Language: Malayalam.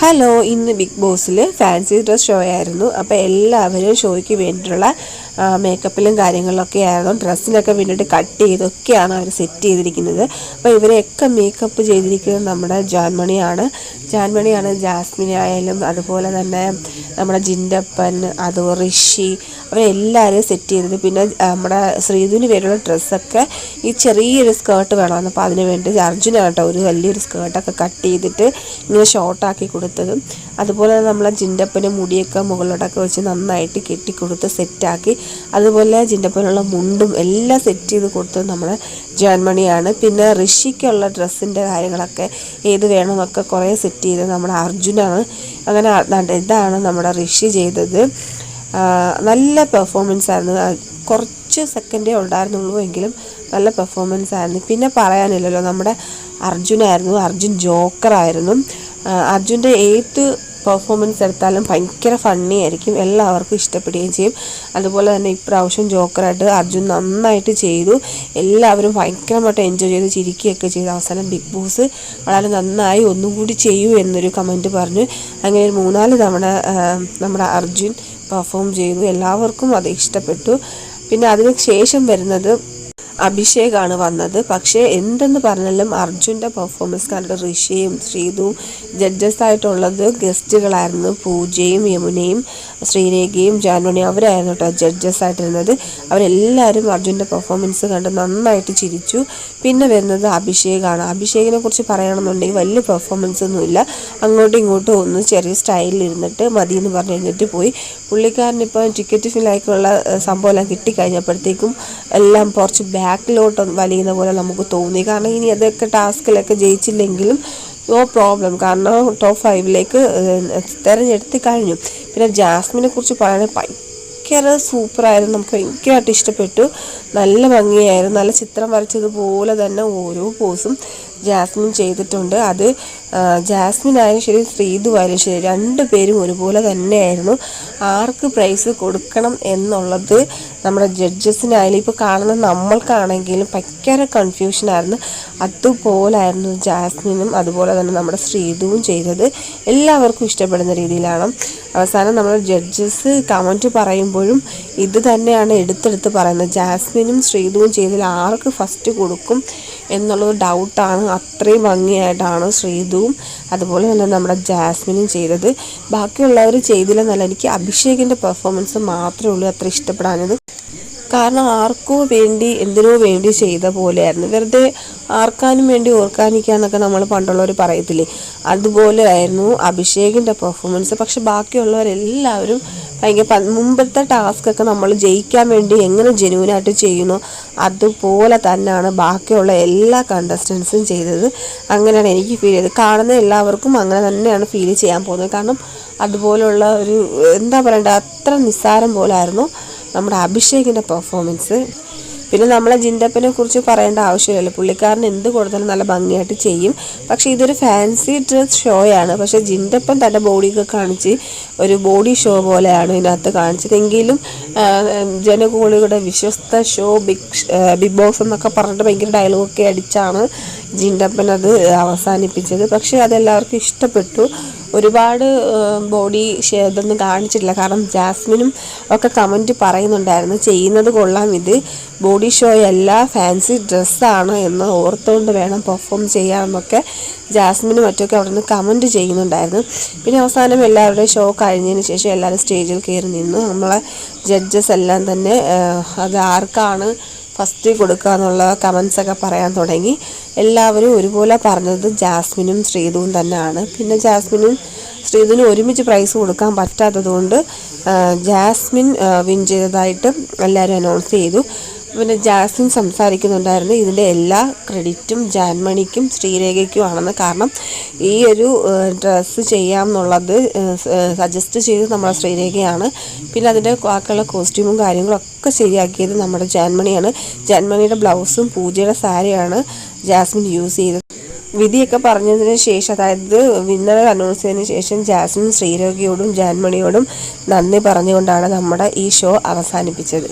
ഹലോ ഇന്ന് ബിഗ് ബോസിൽ ഫാൻസി ഡ്രസ് ഷോ ആയിരുന്നു. അപ്പോൾ എല്ലാവരും ഷോയ്ക്ക് വേണ്ടിയിട്ടുള്ള മേക്കപ്പിലും കാര്യങ്ങളിലൊക്കെ ആയിരുന്നു ഡ്രസ്സിനൊക്കെ വേണ്ടിയിട്ട് കട്ട് ചെയ്തൊക്കെയാണ് അവർ സെറ്റ് ചെയ്തിരിക്കുന്നത്. അപ്പോൾ ഇവരെയൊക്കെ മേക്കപ്പ് ചെയ്തിരിക്കുന്നത് നമ്മുടെ ജാൻമണിയാണ്. ജാൻമണിയാണ് ജാസ്മിൻ ആയാലും അതുപോലെ തന്നെ നമ്മുടെ ജിൻഡപ്പൻ അത് ഋഷി അവരെല്ലാവരും സെറ്റ് ചെയ്തത്. പിന്നെ നമ്മുടെ ശ്രീധുവിന് വേണ്ടിയുള്ള ഡ്രസ്സൊക്കെ ഈ ചെറിയൊരു സ്കേർട്ട് വേണമെന്ന് അപ്പോൾ അതിന് വേണ്ടി അർജുനാണ് കേട്ടോ ഒരു വലിയൊരു സ്കേർട്ടൊക്കെ കട്ട് ചെയ്തിട്ട് ഇങ്ങനെ ഷോർട്ടാക്കി കൊടുത്തതും. അതുപോലെ നമ്മളെ ജിൻഡപ്പന് മുടിയൊക്കെ മുകളിലോട്ടൊക്കെ വെച്ച് നന്നായിട്ട് കെട്ടിക്കൊടുത്ത് സെറ്റാക്കി അതുപോലെ ജിൻഡപ്പനുള്ള മുണ്ടും എല്ലാം സെറ്റ് ചെയ്ത് കൊടുത്തത് നമ്മുടെ ജാൻമണിയാണ്. പിന്നെ ഋഷിക്കുള്ള ഡ്രസ്സിന്റെ കാര്യങ്ങളൊക്കെ ഏത് വേണമെന്നൊക്കെ കുറേ സെറ്റ് ചെയ്തത് നമ്മുടെ അർജുനാണ്. അങ്ങനെ ഇതാണ് നമ്മുടെ ഋഷി ചെയ്തത്. നല്ല പെർഫോമൻസ് ആയിരുന്നു. കുറച്ച് സെക്കൻഡേ ഉണ്ടായിരുന്നുള്ളൂ എങ്കിലും നല്ല പെർഫോമൻസ് ആയിരുന്നു. പിന്നെ പറയാനില്ലല്ലോ നമ്മുടെ അർജുനായിരുന്നു അർജുൻ ജോക്കറായിരുന്നു അർജുന്റെ ഏത് പെർഫോമൻസ് എടുത്താലും ഭയങ്കര ഫണ്ണി ആയിരിക്കും. എല്ലാവർക്കും ഇഷ്ടപ്പെടുകയും ചെയ്യും. അതുപോലെ തന്നെ ഇപ്രാവശ്യം ജോക്കറായിട്ട് അർജുൻ നന്നായിട്ട് ചെയ്തു. എല്ലാവരും ഭയങ്കരമായിട്ട് എൻജോയ് ചെയ്ത് ചിരിക്കുകയൊക്കെ ചെയ്തു. അവസാനം ബിഗ് ബോസ് വളരെ നന്നായി ഒന്നും കൂടി ചെയ്യൂ എന്നൊരു കമന്റ് പറഞ്ഞു. അങ്ങനെ മൂന്നാൽ തവണ നമ്മുടെ അർജുൻ പെർഫോം ചെയ്തു. എല്ലാവർക്കും അത് ഇഷ്ടപ്പെട്ടു. പിന്നെ അതിന് ശേഷം വരുന്നത് അഭിഷേകാണ് വന്നത്. പക്ഷേ എന്തെന്ന് പറഞ്ഞാലും അർജുന്റെ പെർഫോമൻസ് കണ്ട് ഋഷിയും ശ്രീതും ജഡ്ജസ് ആയിട്ടുള്ളത് ഗസ്റ്റുകളായിരുന്നു. പൂജയും യമുനയും ശ്രീരേഖയും ജാൻമണിയും അവരായിരുന്നു കേട്ടോ ജഡ്ജസ് ആയിട്ടിരുന്നത്. അവരെല്ലാവരും അർജുന്റെ പെർഫോമൻസ് കണ്ട് നന്നായിട്ട് ചിരിച്ചു. പിന്നെ വരുന്നത് അഭിഷേകാണ്. അഭിഷേകിനെ കുറിച്ച് പറയണമെന്നുണ്ടെങ്കിൽ വലിയ പെർഫോമൻസ് ഒന്നുമില്ല അങ്ങോട്ടും ഇങ്ങോട്ടും ഒന്ന് ചെറിയ സ്റ്റൈലിൽ ഇരുന്നിട്ട് മതി എന്ന് പറഞ്ഞു കഴിഞ്ഞിട്ട് പോയി. പുള്ളിക്കാരനിപ്പോൾ ടിക്കറ്റ് ഫില്ലായിട്ടുള്ള സംഭവമെല്ലാം കിട്ടിക്കഴിഞ്ഞപ്പോഴത്തേക്കും എല്ലാം കുറച്ച് ബാക്കിലോട്ട് വലിയുന്ന പോലെ നമുക്ക് തോന്നി. കാരണം ഇനി അതൊക്കെ ടാസ്കിലൊക്കെ ജയിച്ചില്ലെങ്കിലും നോ പ്രോബ്ലം കാരണം ടോപ്പ് ഫൈവിലേക്ക് തിരഞ്ഞെടുത്ത് കഴിഞ്ഞു. പിന്നെ ജാസ്മിനെ കുറിച്ച് പറയുന്നത് ഭയങ്കര സൂപ്പറായിരുന്നു നമുക്ക് ഭയങ്കരമായിട്ട് ഇഷ്ടപ്പെട്ടു. നല്ല ഭംഗിയായിരുന്നു. നല്ല ചിത്രം വരച്ചതുപോലെ തന്നെ ഓരോ പോസും ജാസ്മിൻ ചെയ്തിട്ടുണ്ട്. അത് ജാസ്മിൻ ആയാലും ശരി ശ്രീതു ആയാലും ശരി രണ്ട് പേരും ഒരുപോലെ തന്നെയായിരുന്നു. ആർക്ക് പ്രൈസ് കൊടുക്കണം എന്നുള്ളത് നമ്മുടെ ജഡ്ജസിനായാലും ഇപ്പോൾ കാണുന്ന നമ്മൾക്കാണെങ്കിലും ഭയങ്കര കൺഫ്യൂഷനായിരുന്നു അതുപോലായിരുന്നു ജാസ്മിനും അതുപോലെ തന്നെ നമ്മുടെ ശ്രീതുവും ചെയ്തത്. എല്ലാവർക്കും ഇഷ്ടപ്പെടുന്ന രീതിയിലാണ്. അവസാനം നമ്മുടെ ജഡ്ജസ് കമന്റ് പറയുമ്പോഴും ഇത് തന്നെയാണ് എടുത്തെടുത്ത് പറയുന്നത്. ജാസ്മിനും ശ്രീതുവും ചെയ്തതിൽ ആർക്ക് ഫസ്റ്റ് കൊടുക്കും? എന്നുള്ളത് ഡൗട്ടാണ് അത്രയും ഭംഗിയായിട്ടാണ് ശ്രീതുവും അതുപോലെ തന്നെ നമ്മുടെ ജാസ്മിനും ചെയ്തത്. ബാക്കിയുള്ളവർ ചെയ്തില്ലെന്നല്ല എനിക്ക് അഭിഷേകിന്റെ പെർഫോമൻസ് മാത്രമേ ഉള്ളൂ അത്ര ഇഷ്ടപ്പെടാഞ്ഞത്. കാരണം ആർക്കോ വേണ്ടി എന്തിനോ വേണ്ടി ചെയ്ത പോലെയായിരുന്നു. വെറുതെ ആർക്കാനും വേണ്ടി ഓർക്കാനിക്കാന്നൊക്കെ നമ്മൾ പണ്ടുള്ളവർ പറയത്തില്ലേ. അതുപോലെ ആയിരുന്നു അഭിഷേകിന്റെ പെർഫോമൻസ് പക്ഷെ ബാക്കിയുള്ളവരെല്ലാവരും ഭയങ്കര മുമ്പത്തെ ടാസ്കൊക്കെ നമ്മൾ ജയിക്കാൻ വേണ്ടി എങ്ങനെ ജെനുവിനായിട്ട് ചെയ്യുന്നു അതുപോലെ തന്നെയാണ് ബാക്കിയുള്ള എല്ലാ കണ്ടസ്റ്റൻസും ചെയ്തത്. അങ്ങനെയാണ് എനിക്ക് ഫീൽ ചെയ്തത്. കാണുന്ന എല്ലാവർക്കും അങ്ങനെ തന്നെയാണ് ഫീൽ ചെയ്യാൻ പോകുന്നത്. കാരണം അതുപോലുള്ള ഒരു എന്താ പറയണ്ടത് അത്ര നിസ്സാരം പോലായിരുന്നു. നമ്മുടെ അഭിഷേകിന്റെ പെർഫോമൻസ് പിന്നെ നമ്മളെ ജിൻഡപ്പിനെ കുറിച്ച് പറയേണ്ട ആവശ്യമില്ലല്ലോ. പുള്ളിക്കാരൻ എന്ത് കൊടുത്താലും നല്ല ഭംഗിയായിട്ട് ചെയ്യും. പക്ഷേ ഇതൊരു ഫാൻസി ഡ്രസ് ഷോയാണ് പക്ഷേ ജിൻഡപ്പൻ തന്റെ ബോഡിയൊക്കെ കാണിച്ച് ഒരു ബോഡി ഷോ പോലെയാണ് ഇതിനകത്ത് കാണിച്ചതെങ്കിലും ആ, ജനകോളികളുടെ വിശ്വസ്ത ഷോ ബിഗ് ബിഗ് ബോസ് എന്നൊക്കെ പറഞ്ഞിട്ട് ഭയങ്കര ഡയലോഗൊക്കെ അടിച്ചാണ് ജിൻഡപ്പൻ അത് അവസാനിപ്പിച്ചത്. പക്ഷേ അതെല്ലാവർക്കും ഇഷ്ടപ്പെട്ടു. ഒരുപാട് ബോഡി ഇതൊന്നും കാണിച്ചിട്ടില്ല. കാരണം ജാസ്മിനും ഒക്കെ കമന്റ് പറയുന്നുണ്ടായിരുന്നു ചെയ്യുന്നത് കൊള്ളാം. ഇത് ബോഡി ഷോ അല്ല ഫാൻസി ഡ്രസ്സാണ് എന്ന് ഓർത്തുകൊണ്ട് വേണം പെർഫോം ചെയ്യാമെന്നൊക്കെ ജാസ്മിനും മറ്റൊക്കെ അവിടെ നിന്ന് കമന്റ് ചെയ്യുന്നുണ്ടായിരുന്നു. പിന്നെ അവസാനം എല്ലാവരുടെയും ഷോ കഴിഞ്ഞതിന് ശേഷം എല്ലാവരും സ്റ്റേജിൽ കയറി നിന്നു നമ്മളെ ജഡ്ജസ് എല്ലാം തന്നെ അത് ആർക്കാണ് ഫസ്റ്റ് കൊടുക്കുക എന്നുള്ള കമൻസൊക്കെ പറയാൻ തുടങ്ങി. എല്ലാവരും ഒരുപോലെ പറഞ്ഞത് ജാസ്മിനും ശ്രീതുവും തന്നെയാണ്. പിന്നെ ജാസ്മിനും ശ്രീതുവിനും ഒരുമിച്ച് പ്രൈസ് കൊടുക്കാൻ പറ്റാത്തതുകൊണ്ട് കൊണ്ട് ജാസ്മിൻ വിൻ ചെയ്തതായിട്ട് എല്ലാവരും അനൗൺസ് ചെയ്തു. പിന്നെ ജാസ്മിൻ സംസാരിക്കുന്നുണ്ടായിരുന്നു. ഇതിന്റെ എല്ലാ ക്രെഡിറ്റും ജാൻമണിക്കും ശ്രീരേഖയ്ക്കും ആണെന്ന്. കാരണം ഈ ഒരു ഡ്രസ്സ് ചെയ്യാം എന്നുള്ളത് സജസ്റ്റ് ചെയ്ത് നമ്മുടെ ശ്രീരേഖയാണ്. പിന്നെ അതിന്റെ ബാക്കിയുള്ള കോസ്റ്റ്യൂമും കാര്യങ്ങളും ഒക്കെ ശരിയാക്കിയത് നമ്മുടെ ജാൻമണിയാണ്. ജാൻമണിയുടെ ബ്ലൗസും പൂജയുടെ സാരിയാണ് ജാസ്മിൻ യൂസ് ചെയ്തത്. വിധിയൊക്കെ പറഞ്ഞതിന് ശേഷം അതായത് വിന്നർ അനൗൺസ് ചെയ്തതിന് ശേഷം ജാസ്മിൻ ശ്രീരേഖയോടും ജാൻമണിയോടും നന്ദി പറഞ്ഞുകൊണ്ടാണ് നമ്മുടെ ഈ ഷോ അവസാനിപ്പിച്ചത്.